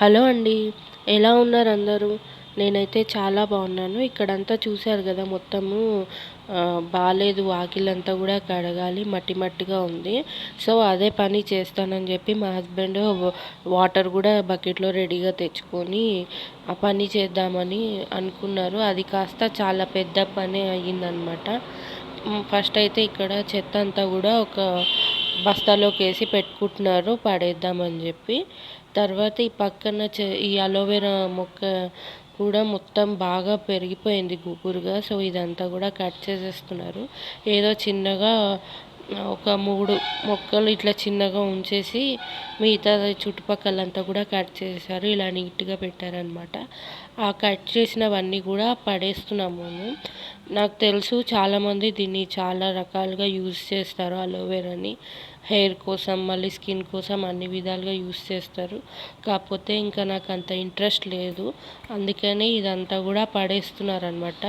Hello అండి. ఎలా ఉన్నారు అందరూ? నేనైతే చాలా బాగున్నాను. ఇక్కడంతా చూశారు కదా మొత్తము. బాగాలేదు వాకిలంతా కూడా కడగాలి మట్టి మట్టిగా ఉంది. సో అదే పని చేస్తానని చెప్పి మా హస్బెండ్ వాటర్ కూడా బకెట్లో రెడీగా తెచ్చుకొని ఆ పని చేద్దామని అనుకున్నారు. అది కాస్త చాలా పెద్ద పని అయ్యిందనమాట. ఫస్ట్ అయితే ఇక్కడ చెత్త అంతా కూడా ఒక బస్తాలోకి వేసి పెట్టుకుంటున్నారు పడేద్దామని చెప్పి. తర్వాత ఈ పక్కన ఈ అలోవెరా మొక్క కూడా మొత్తం బాగా పెరిగిపోయింది గుబురుగా సో ఇదంతా కూడా కట్ చేసేస్తున్నారు. ఏదో చిన్నగా ఒక మూడు మొక్కలు ఇట్లా చిన్నగా ఉంచేసి మిగతా చుట్టుపక్కలంతా కూడా కట్ చేశారు. ఇలా నీట్గా పెట్టారనమాట ఆ కట్ చేసినవన్నీ కూడా పడేస్తున్నాము నాకు తెలుసు చాలామంది దీన్ని చాలా రకాలుగా యూజ్ చేస్తారు అలోవెరాని హెయిర్ కోసం మళ్ళీ స్కిన్ కోసం అన్ని విధాలుగా యూజ్ చేస్తారు. కాకపోతే ఇంకా నాకు అంత ఇంట్రెస్ట్ లేదు. అందుకని ఇదంతా కూడా పడేస్తున్నారు అనమాట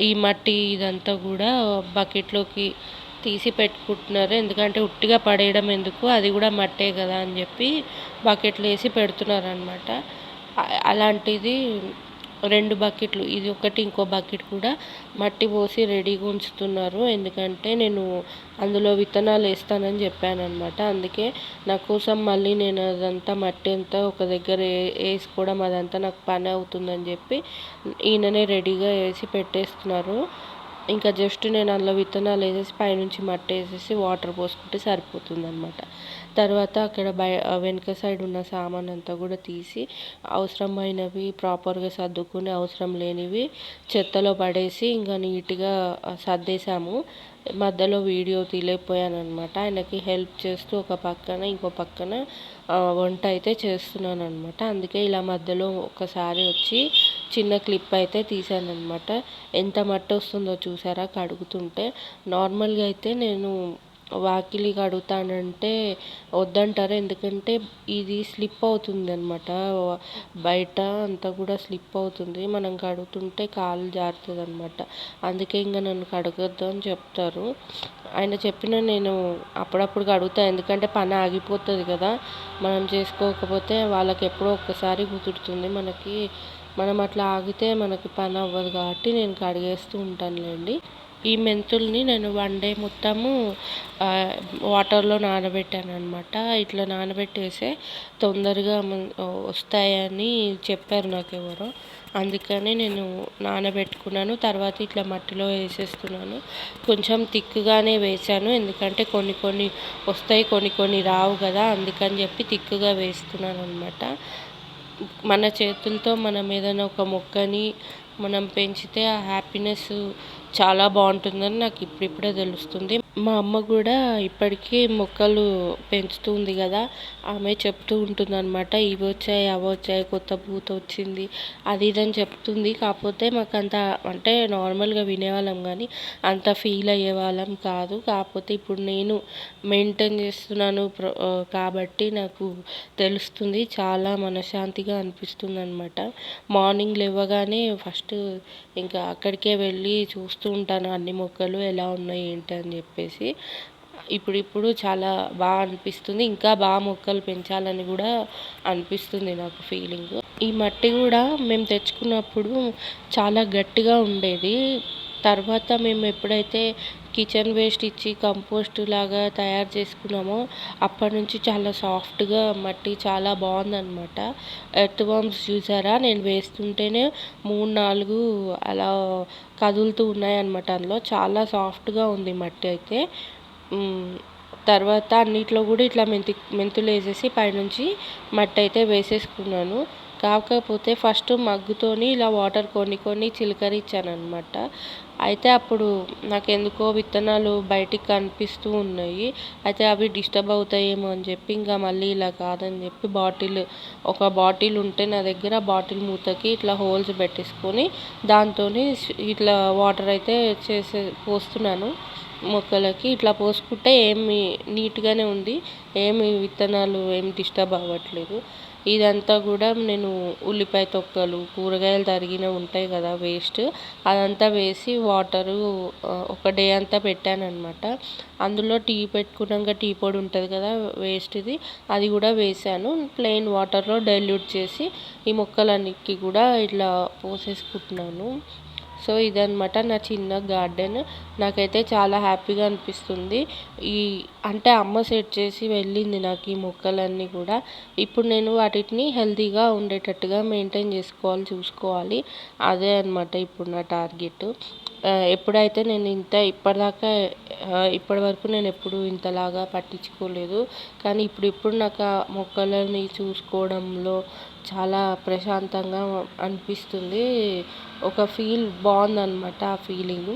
ఈ మట్టి ఇదంతా కూడా బకెట్లోకి తీసి పెట్టుకుంటున్నారు. ఎందుకంటే ఉట్టిగా పడేయడం ఎందుకు? అది కూడా మట్టే కదా అని చెప్పి బకెట్లు వేసి పెడుతున్నారు అనమాట అలాంటిది రెండు బకెట్లు ఇది ఒకటి ఇంకో బకెట్ కూడా మట్టి పోసి రెడీగా ఉంచుతున్నారు. ఎందుకంటే నేను అందులో విత్తనాలు వేస్తానని చెప్పాను అనమాట అందుకే నా కోసం మళ్ళీ నేను అదంతా మట్టి అంతా ఒక దగ్గర వేసుకోవడం అదంతా నాకు పని అవుతుందని చెప్పి ఈయననే రెడీగా వేసి పెట్టేస్తున్నారు. ఇంకా జస్ట్ నేను అందులో విత్తనాలు వేసేసి పైనుంచి మట్టి వేసేసి వాటర్ పోసుకుంటే సరిపోతుంది అనమాట తర్వాత అక్కడ బయ వెనుక సైడ్ ఉన్న సామాన్ అంతా కూడా తీసి అవసరమైనవి ప్రాపర్గా సర్దుకుని అవసరం లేనివి చెత్తలో పడేసి ఇంకా నీట్గా సర్దేశాము. మధ్యలో వీడియో తీయలేకపోయానమాట ఆయనకి హెల్ప్ చేస్తూ ఒక పక్కన ఇంకో పక్కన వంట అయితే చేస్తున్నాను అనమాట అందుకే ఇలా మధ్యలో ఒకసారి వచ్చి చిన్న క్లిప్ అయితే తీసానమాట ఎంత మట్టి వస్తుందో చూసారా? కడుగుతుంటే. నార్మల్గా అయితే నేను వాకిలి కడుగుతానంటే వద్దంటారు. ఎందుకంటే ఇది స్లిప్ అవుతుంది అనమాట బయట అంతా కూడా స్లిప్ అవుతుంది. మనం కడుగుతుంటే కాలు జారుతుంది అనమాట అందుకే ఇంకా నన్ను కడగొద్దు అని చెప్తారు. ఆయన చెప్పిన నేను అప్పుడప్పుడు కడుగుతా. ఎందుకంటే పని ఆగిపోతుంది కదా. మనం చేసుకోకపోతే వాళ్ళకి ఎప్పుడో ఒక్కసారి కుదురుతుంది మనకి. మనం అట్లా ఆగితే మనకి పని అవ్వదు కాబట్టి నేను కడిగేస్తూ ఉంటానులేండి. ఈ మెంతుల్ని నేను వన్ డే మొత్తము వాటర్లో నానబెట్టాను అనమాట ఇట్లా నానబెట్టేస్తే తొందరగా వస్తాయని చెప్పారు నాకు ఎవరో అందుకని నేను నానబెట్టుకున్నాను. తర్వాత ఇట్లా మట్టిలో వేసేస్తున్నాను. కొంచెం థిక్గానే వేసాను ఎందుకంటే కొన్ని కొన్ని వస్తాయి కొన్ని కొన్ని రావు కదా. అందుకని చెప్పి థిక్గా వేస్తున్నాను అనమాట మన చేతులతో మనం ఏదైనా ఒక మొక్కని మనం పెంచితే ఆ హ్యాపీనెస్ చాలా బాగుంటుందని నాకు ఇప్పుడిప్పుడే తెలుస్తుంది. మా అమ్మ కూడా ఇప్పటికీ మొక్కలు పెంచుతుంది కదా ఆమె చెప్తూ ఉంటుంది అనమాట ఇవి వచ్చాయి అవి వచ్చాయి కొత్త పూత వచ్చింది అది ఇది అని చెప్తుంది. కాకపోతే మాకు అంత అంటే నార్మల్గా వినేవాళ్ళం కానీ అంత ఫీల్ అయ్యే వాళ్ళం కాదు. కాకపోతే ఇప్పుడు నేను మెయింటైన్ చేస్తున్నాను కాబట్టి నాకు తెలుస్తుంది. చాలా మనశ్శాంతిగా అనిపిస్తుంది అనమాట మార్నింగ్ లేవగానే ఫస్ట్ ఇంకా అక్కడికే వెళ్ళి చూస్తూ ఉంటాను. అన్ని మొక్కలు ఎలా ఉన్నాయి ఏంటి అని చెప్పేసి. ఇప్పుడిప్పుడు చాలా బాగా అనిపిస్తుంది. ఇంకా బాగా మొక్కలు పెంచాలని కూడా అనిపిస్తుంది నాకు ఫీలింగ్ ఈ మట్టి కూడా మేము తెచ్చుకున్నప్పుడు చాలా గట్టిగా ఉండేది. తర్వాత మేము ఎప్పుడైతే కిచెన్ వేస్ట్ ఇచ్చి కంపోస్ట్ లాగా తయారు చేసుకున్నామో అప్పటి నుంచి చాలా సాఫ్ట్గా మట్టి చాలా బాగుందన్నమాట. ఎర్త్ వామ్స్ చూసారా? నేను వేస్తుంటేనే మూడు నాలుగు అలా కదులుతూ ఉన్నాయన్నమాట అందులో. చాలా సాఫ్ట్గా ఉంది మట్టి అయితే. తర్వాత అన్నిట్లో కూడా ఇట్లా మెంతి మెంతులు వేసేసి పైనుంచి మట్టి అయితే వేసేసుకున్నాను. కాకపోతే ఫస్ట్ మగ్గుతోని ఇలా వాటర్ కొన్ని కొన్ని చిలకరించాను అనమాట అయితే అప్పుడు నాకు ఎందుకో విత్తనాలు బయటికి కనిపిస్తూ ఉన్నాయి. అయితే అవి డిస్టర్బ్ అవుతాయేమో అని చెప్పి ఇంకా మళ్ళీ ఇలా కాదని చెప్పి బాటిల్ ఒక బాటిల్ ఉంటే నా దగ్గర బాటిల్ మూతకి ఇట్లా హోల్స్ పెట్టేసుకొని దాంతో ఇట్లా వాటర్ అయితే చేసే పోస్తున్నాను మొక్కలకి. ఇట్లా పోసుకుంటే ఏమి నీట్గానే ఉంది ఏమి విత్తనాలు ఏమి డిస్టర్బ్ అవ్వట్లేదు. ఇదంతా కూడా నేను ఉల్లిపాయ తొక్కలు కూరగాయలు తరిగినవి ఉంటాయి కదా వేస్ట్ అదంతా వేసి వాటరు ఒక డే అంతా పెట్టాను అనమాట అందులో టీ పెట్టుకున్నాక టీ పొడి ఉంటుంది కదా వేస్ట్ది అది కూడా వేసాను. ప్లెయిన్ వాటర్లో డైల్యూట్ చేసి ఈ మొక్కలన్నిటికీ కూడా ఇట్లా పోసేసుకుంటున్నాను. సో ఇదనమాట నా చిన్న గార్డెన్. నాకైతే చాలా హ్యాపీగా అనిపిస్తుంది. ఈ అంటే అమ్మ సెట్ చేసి వెళ్ళింది నాకు ఈ మొక్కలన్నీ కూడా. ఇప్పుడు నేను వాటిని హెల్తీగా ఉండేటట్టుగా మెయింటైన్ చేసుకోవాలి చూసుకోవాలి. అదే అనమాట ఇప్పుడు నా టార్గెట్. ఎప్పుడైతే నేను ఇంత ఇప్పటిదాకా ఇప్పటి వరకు నేను ఎప్పుడు ఇంతలాగా పట్టించుకోలేదు. కానీ ఇప్పుడు ఇప్పుడు నాకు ఆ మొక్కలని చూసుకోవడంలో చాలా ప్రశాంతంగా అనిపిస్తుంది. ఒక ఫీల్ బాగుందనమాట ఆ ఫీలింగ్.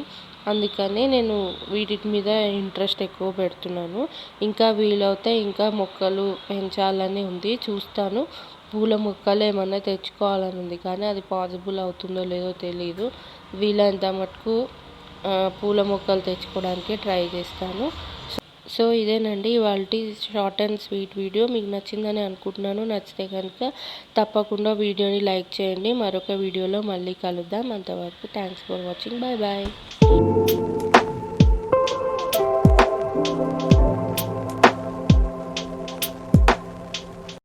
అందుకనే నేను వీటి మీద ఇంట్రెస్ట్ ఎక్కువ పెడుతున్నాను. ఇంకా వీలవుతే ఇంకా మొక్కలు పెంచాలని ఉంది. చూస్తాను. పూల మొక్కలు ఏమన్నా తెచ్చుకోవాలని ఉంది. కానీ అది పాసిబుల్ అవుతుందో లేదో తెలియదు వీలంత మటుకు పూల మొక్కలు తెచ్చుకోవడానికి ట్రై చేస్తాను. సో ఇదేనండి ఇవాళ షార్ట్ అండ్ స్వీట్ వీడియో. మీకు నచ్చిందని అనుకుంటున్నాను. నచ్చితే కనుక తప్పకుండా వీడియోని లైక్ చేయండి. మరొక వీడియోలో మళ్ళీ కలుద్దాం. అంతవరకు thanks for watching. Bye bye.